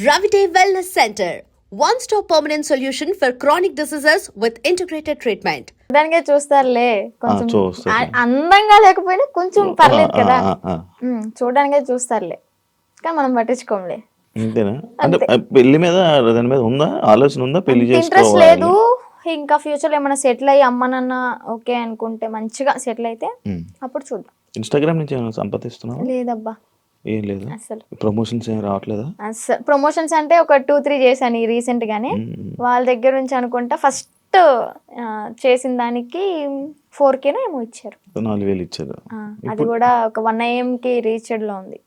Ravite Wellness Center, one stop permanent solution for chronic diseases with integrated treatment. దానికే చూస్తారులే. కొంచెం చూస్తారు. ఆ- అందంగా లేకపోయినా కొంచెం పర్లేదు కదా. ఆ, ఆ, ఆ. ఉమ్, చూడడానికే చూస్తారులే. కానీ మనం పట్టించుకోంలే అంతేనా అంటే ఆ పెళ్ళి మీద దాని మీద ఉందా? ఆలోచన ఉందా? పెళ్ళి ఇంట్రెస్ట్ చేసుకోవాలి. లేదు. ఇంకా ఫ్యూచర్లో ఏమైనా సెటిల్ అయ్యి అమ్మ నాన్న ఓకే అనుకుంటే మంచిగా సెటిల్ అయితే ఉమ్. అప్పుడు చూద్దాం. ఇన్స్టాగ్రామ్ నుంచి ఏమైనా సంపాదిస్తున్నావా? లేదబ్బా. ఏం లేదు? అసలు. ప్రమోషన్స్ ఏం రావట్లేదా? అసలు ప్రమోషన్స్ అంటే ఒక టూ త్రీ చేశాను ఈ రీసెంట్ గానే. వాళ్ళ దగ్గర నుంచి అనుకుంటా ఫస్ట్ చేసిన దానికి ఫోర్ కేనో ఏమో ఇచ్చారు. నాలుగు వేలు ఇచ్చారు. అది కూడా ఒక వన్కి రీచ్డ్లో ఉంది.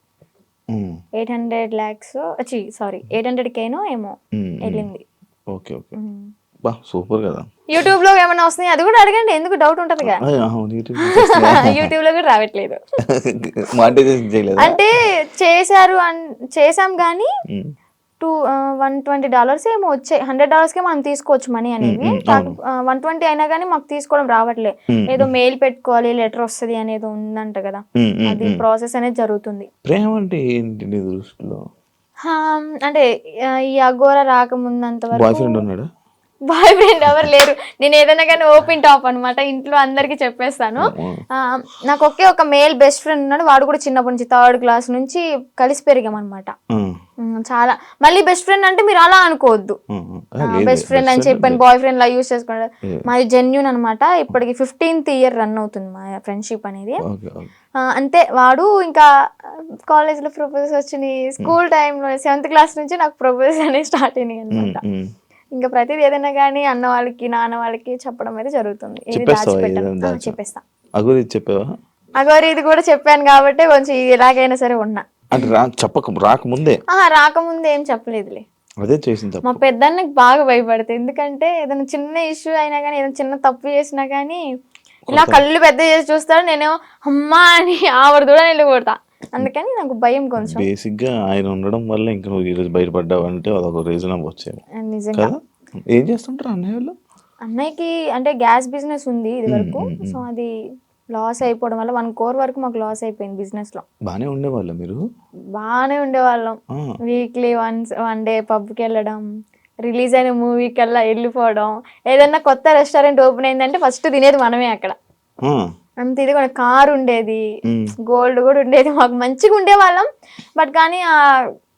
Eight hundred lakhs sorry eight hundred కేనో ఏమో. వెళ్ళింది. Okay okay. బా సూపర్ కదా. యూట్యూబ్లో ఏమైనా వస్తున్నాయి? అది కూడా అడగండి ఎందుకు డౌట్ అవును, యూట్యూబ్లో కూడా రావట్లేదు. అంటే చేశారు చేసాం కానీ. టూ వన్ ట్వంటీ డాలర్స్ ఏమో వచ్చాయి. హండ్రెడ్ డాలర్స్ కే మనం తీసుకోవచ్చు మనీ అవును. వన్ ట్వంటీ అయినా కానీ మాకు తీసుకోవడం రావట్లే. ఏదో మెయిల్ పెట్టుకోవాలి లెటర్ వస్తుంది అనేది ఉందంట కదా. అది. ప్రాసెస్ అనేది జరుగుతుంది. ప్రేమ అంటే ఏంటి దృష్టిలో? అంటే ఈ అఘోర రాకముందంత బాయ్ వరకు ఫ్రెండ్ ఉన్నాడు? బాయ్ ఫ్రెండ్ ఎవరు లేరు. నేను ఏదైనా కానీ ఓపెన్ టాప్ అన్నమాట. ఇంట్లో అందరికి చెప్పేస్తాను. నాకు ఒకే ఒక మేల్ బెస్ట్ ఫ్రెండ్ ఉన్నాడు. వాడు కూడా చిన్నప్పటి నుంచి థర్డ్ క్లాస్ నుంచి కలిసి పెరిగాం అనమాట చాలా. మళ్ళీ బెస్ట్ ఫ్రెండ్ అంటే మీరు అలా అనుకోవద్దు. బెస్ట్ ఫ్రెండ్ అని చెప్పాను బాయ్ ఫ్రెండ్ లా యూస్ Yeah. మాది జెన్యున్ అనమాట ఇప్పటికి ఫిఫ్టీన్త్ ఇయర్ రన్ అవుతుంది మా ఫ్రెండ్షిప్ అనేది. అంతే. వాడు ఇంకా కాలేజ్లో ప్రపోజ్ వచ్చినాయి. స్కూల్ టైంలో సెవెంత్ క్లాస్ నుంచి నాకు ప్రపోజ్ అనేది స్టార్ట్ అయినాయి అనమాట ఇంకా ప్రతిదీ ఏదైనా కానీ అన్న వాళ్ళకి నాన్న వాళ్ళకి చెప్పడం అయితే జరుగుతుంది. ఏది దాచిపెట్టను. చెప్పేస్తా. అగురి చెప్పావా? అగోరి ఇది కూడా చెప్పాను కాబట్టి కొంచెం ఎలాగైనా సరే ఉన్నా. అంటే చెప్పక రాకముందే. రాకముందు ఏం చెప్పలేదులే. అదే చేసింది మా పెద్దన్నకి బాగా భయపడుతుంది. ఎందుకంటే ఏదైనా చిన్న ఇష్యూ అయినా కానీ ఏదైనా చిన్న తప్పు చేసినా కానీ ఇలా కళ్ళు పెద్ద చేసి చూస్తాడు నేను అమ్మా అని ఆవిడ కూడా నేను కొడతా. అందుకని నాకు భయం కొంచెం. బేసిక్గా ఆయన ఉండడం వల్ల ఇంకా నువ్వు ఈరోజు బయటపడ్డావు అంటే అదొక రీజన్ అవ్వచ్చేమో నిజంగా. కదా? ఏం చేస్తుంటారు అన్నయ్య వాళ్ళు? అన్నయ్యకి అంటే గ్యాస్ బిజినెస్ ఉంది ఇది వరకు. సో అది లాస్ అయిపోవడం వల్ల వన్ కోర్ వరకు మాకు లాస్ అయిపోయింది బిజినెస్లో. బానే ఉండేవాళ్ళు మీరు? బాగానే ఉండేవాళ్ళం. వీక్లీ వన్స్ వన్ డే పబ్కి వెళ్ళడం రిలీజ్ అయిన మూవీ కల్లా వెళ్ళిపోవడం. ఏదన్నా కొత్త రెస్టారెంట్ ఓపెన్ అయిందంటే ఫస్ట్ తినేది మనమే అక్కడ. అంత ఇది కూడా కార్ ఉండేది. గోల్డ్ కూడా ఉండేది. మాకు మంచిగా ఉండేవాళ్ళం. బట్ కానీ ఆ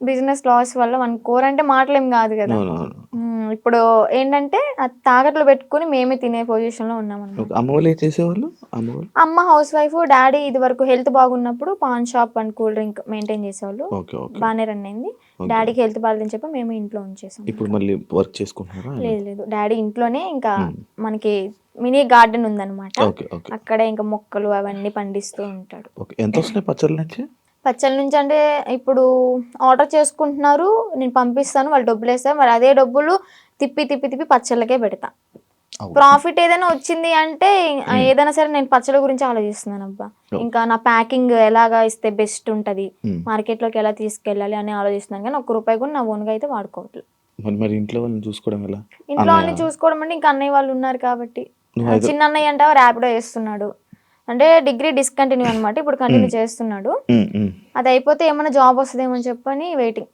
బిజినెస్ లాస్ వల్ల మన కోర్ అంటే మాటలేం కాదు కదా. ఇప్పుడు ఏంటంటే ఆ తాకట్లు పెట్టుకుని మేమే తినే పొజిషన్లో ఉన్నాం అమ్మ చేసేవాళ్ళు? హౌస్ వైఫ్ డాడీ ఇది వరకు హెల్త్ బాగున్నప్పుడు paan shop and cool drink maintain చేసేవాళ్ళు. బాగానే రన్ అయింది. డాడీకి హెల్త్ బాగాలేదని చెప్పి మేము ఇంట్లో ఉంచేసాం. ఇప్పుడు మళ్ళీ వర్క్ చేసుకుంటున్నారా? లేదు లేదు. డాడీ ఇంట్లోనే ఇంకా. మనకి మినీ గార్డెన్ ఉందన్నమాట. అక్కడే ఇంకా మొక్కలు అవన్నీ పండిస్తూ ఉంటాడు. ఎంత వస్తున్నాయి పచ్చళ్ళ నుంచి? పచ్చల నుంచి అంటే ఇప్పుడు ఆర్డర్ చేసుకుంటున్నారు నేను పంపిస్తాను వాళ్ళు డబ్బులు వేస్తారు మరి అదే డబ్బులు తిప్పి తిప్పి తిప్పి పచ్చళ్ళకే పెడతా. ప్రాఫిట్ ఏదైనా వచ్చింది అంటే ఏదైనా సరే నేను పచ్చళ్ళ గురించి ఆలోచిస్తున్నాను అబ్బా. ఇంకా నా ప్యాకింగ్ ఎలాగా ఇస్తే బెస్ట్ ఉంటది. మార్కెట్లోకి ఎలా తీసుకెళ్ళాలి అని ఆలోచిస్తున్నాను కానీ ఒక్క రూపాయి కూడా నా ఓన్గా అయితే వాడుకోవట్లేదు. మరి మరి ఇంట్లో వాళ్ళని చూసుకోవడం ఎలా? ఇంట్లో అంటే ఇంకా అన్నయ్య వాళ్ళు ఉన్నారు కాబట్టి. చిన్న అన్నయ్య అంటే ర్యాపిడో చేస్తున్నాడు. అంటే డిగ్రీ డిస్కంటిన్యూ అనమాట ఇప్పుడు కంటిన్యూ చేస్తున్నాడు. అది అయిపోతే ఏమైనా జాబ్ వస్తుందేమో అని చెప్పని వెయిటింగ్.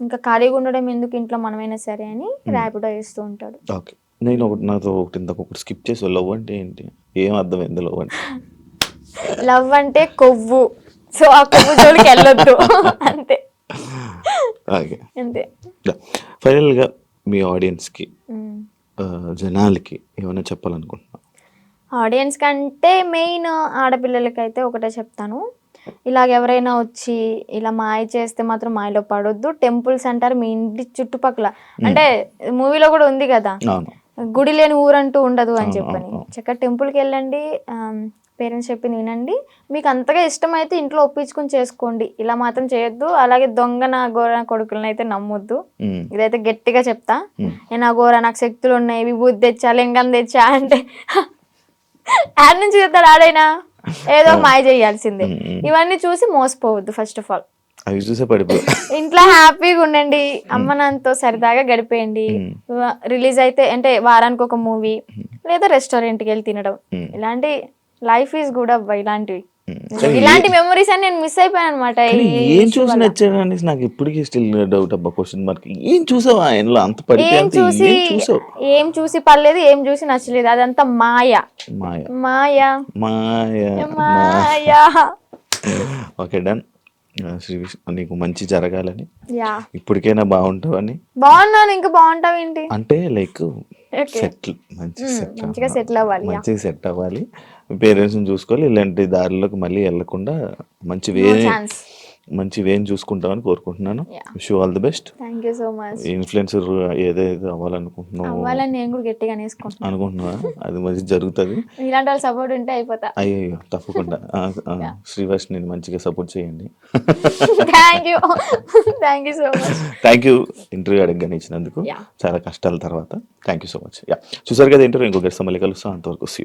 ఇంకా ఖాళీగా ఉండడం ఎందుకు ఇంట్లో మనమైనా సరే అని ర్యాపిడో చేస్తూ ఉంటాడు. ఓకే. నేను ఒకటి నాతో ఒకటి ఇంతకు ఒకటి స్కిప్ చేసి లవ్ అంటే ఏంటి? ఏం అర్థమైంది లవ్ అంటే? లవ్ అంటే కొవ్వు. సో ఆ కొవ్వు జోలికి వెళ్ళొద్దు. అంతే. ఓకే. అంతే. ఫైనల్గా మీ ఆడియన్స్కి. జనాలకి ఏమైనా చెప్పాలనుకుంటున్నా ఆడియన్స్ కంటే మెయిన్ ఆడపిల్లలకైతే ఒకటే చెప్తాను. ఇలాగ ఎవరైనా వచ్చి ఇలా మాయ చేస్తే మాత్రం మాయలో పడొద్దు. టెంపుల్స్ అంటారు మీ ఇంటి చుట్టుపక్కల. అంటే మూవీలో కూడా ఉంది కదా? గుడి లేని ఊరంటూ ఉండదు అని చెప్పని. చక్కగా టెంపుల్కి వెళ్ళండి. పేరెంట్స్ చెప్పింది వినండి. మీకు అంతగా ఇష్టమైతే ఇంట్లో ఒప్పించుకుని చేసుకోండి. ఇలా మాత్రం చేయొద్దు. అలాగే దొంగ నా గోర కొడుకులను అయితే నమ్మొద్దు. ఇదైతే గట్టిగా చెప్తా. నేను ఆ గోర నాకు శక్తులు ఉన్నాయి. విభూతి తెచ్చా లింగం తెచ్చా అంటే యాడ్ నుంచి చెప్తాడు ఆడైనా. ఏదో మాయ చేయాల్సిందే. ఇవన్నీ చూసి మోసపోవద్దు ఫస్ట్ ఆఫ్ ఆల్. అవి చూసే పడిపో ఇంట్లో హ్యాపీగా ఉండండి. అమ్మ నాన్నతో సరదాగా గడిపేయండి. రిలీజ్ అయితే అంటే వారానికి ఒక మూవీ లేదా రెస్టారెంట్కి వెళ్ళి తినడం. ఇలాంటి లైఫ్ ఈజ్ గుడ్ అబ్బా ఇలాంటివి. ఇలాంటి మెమరీస్ అని నేను మిస్ అయిపోయాను అనమాట ఏం చూసి నచ్చాడు అనేసి నాకు ఇప్పటికీ స్టిల్ డౌట్ అబ్బా క్వశ్చన్ మార్క్ ఏం చూసావు ఆయనలో అంత ఏం చూసి ఏం చూసి పర్లేదు ఏం చూసి నచ్చలేదు. అదంతా మాయ. మాయ. మాయ. మాయ. మాయ. ఓకే డన్ శ్రీ విష్ణు నీకు మంచి జరగాలని. ఇప్పటికైనా బాగుంటావని. బాగున్నాను ఇంకా బాగుంటావు ఏంటి అంటే లైక్. సెటిల్ మంచి సెట్ మంచిగా settle అవ్వాలి. మంచిగా సెట్ అవ్వాలి. పేరెంట్స్ చూసుకోవాలి. ఇలాంటి దారిలోకి మళ్ళీ వెళ్ళకుండా మంచి వే ఛాన్స్ మంచి వేని చూసుకుంటామని కోరుకుంటున్నాను. Wish all the best thank you so much influencer ఏదైతే అవ్వాలనుకుంటున్నావు అవ్వాలని నేను కూడా గట్టిగా నేసుకుంటున్నాను అనుకుంటున్నా అది మంచి జరుగుతుంది. ఇలాంటి వాళ్ళు సపోర్ట్ ఉంటే అయిపోతా. అయ్యో తప్పకుండా. శ్రీవాస్ నేను మంచిగా సపోర్ట్ చేయండి. Thank you thank you so much thank you interview అడగగానే ఇచ్చినందుకు. చాలా కష్టాల తర్వాత. Thank you so much yeah చూసారు కదా ఇంటర్వ్యూ ఇంకొక గెస్ట్ మళ్ళీ కలుస్తాం. అంతవరకు see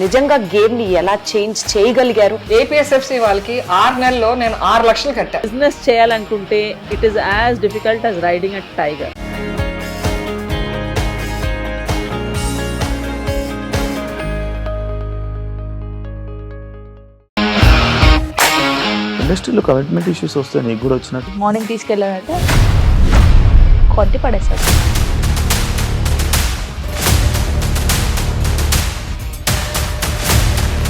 నిజంగా గేమ్ని ఎలా చేంజ్ చేయగలిగారు? ఏపీఎస్ఎఫ్సి వాళ్ళకి ఆరు నెలల్లో నేను ఆరు లక్షలు కట్టా బిజినెస్ చేయాలనుకుంటే it is as difficult as riding a tiger ఇండస్ట్రీలో కమిట్మెంట్ ఇష్యూస్ వస్తే నీకు కూడా వచ్చినట్టు. మార్నింగ్ తీసుకెళ్ళాడంటే కొట్టి పడేశాడు.